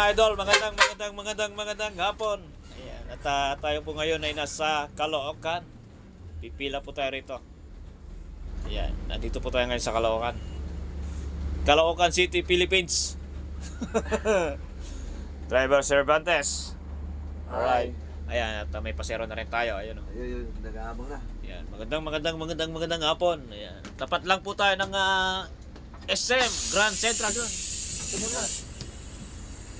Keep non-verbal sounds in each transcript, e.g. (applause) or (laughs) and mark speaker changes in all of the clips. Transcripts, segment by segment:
Speaker 1: Mga idol, magandang, magandang, magandang, magandang hapon. Ayan, at ah, tayo po ngayon ay nasa Caloocan. Pipila po tayo rito. Ayan, nandito po tayo ngayon sa Caloocan. Caloocan City, Philippines. (laughs) Driver Cervantes. Alright. Ayan, at ah, may pasero na rin tayo. Ayan, oh.
Speaker 2: Ayun, yun, nag-aabang na.
Speaker 1: Ayan, magandang, magandang, magandang, magandang hapon. Ayan. Tapat lang po tayo ng ah, SM, Grand Central doon. Ito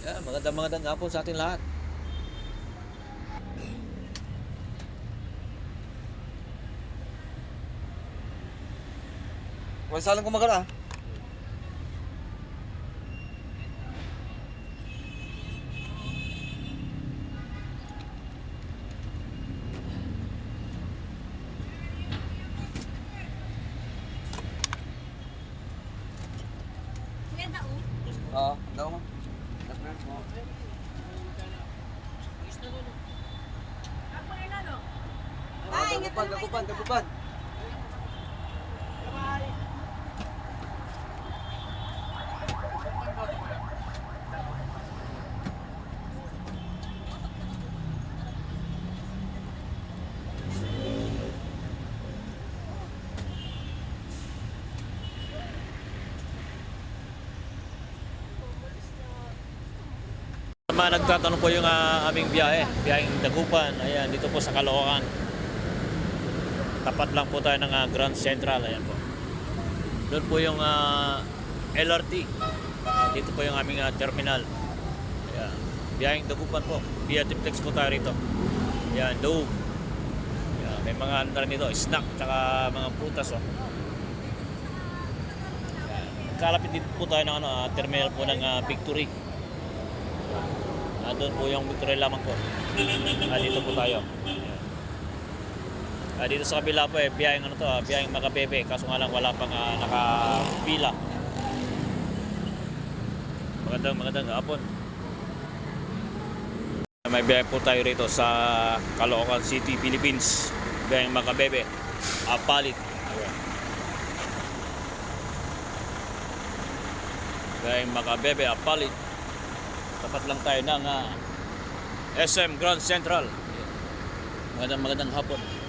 Speaker 1: Ayan, magandang, magandang hapon sa atin lahat.
Speaker 2: Huwag salang kumagana. Oo, daw mo. Ay, dagupan, dagupan, dagupan.
Speaker 1: Mga nagtatanong po yung ah, aming biyahe, biyaheng Dagupan, ayan, dito po sa Caloocan. Tapat lang po tayo ng ah, Grand Central, ayan po. Doon po yung ah, LRT. Dito po yung aming ah, terminal. Ayan, biyaheng Dagupan po. Via Tiplex po tayo rito. Ayan, Dome. Ayan, may mga ano dito, snack, tsaka mga prutas, oh. Kalapit dito po tayo ng ano, ah, terminal po ng ah, Victory. Ah, doon po yung Victory lamang po. Ah, dito po tayo. Ah, dito sa kabila po eh, biyaheng ano to, ah, biyaheng Makabebe. Kaso nga lang wala pang ah, nakapila. Magandang magandang hapon. May biyahe po tayo rito sa Caloocan City, Philippines. Biyaheng Makabebe. Apalit. Ayan. Biyaheng Makabebe, Apalit. Tapat lang tayo ng ah, SM Grand Central. Magandang magandang hapon.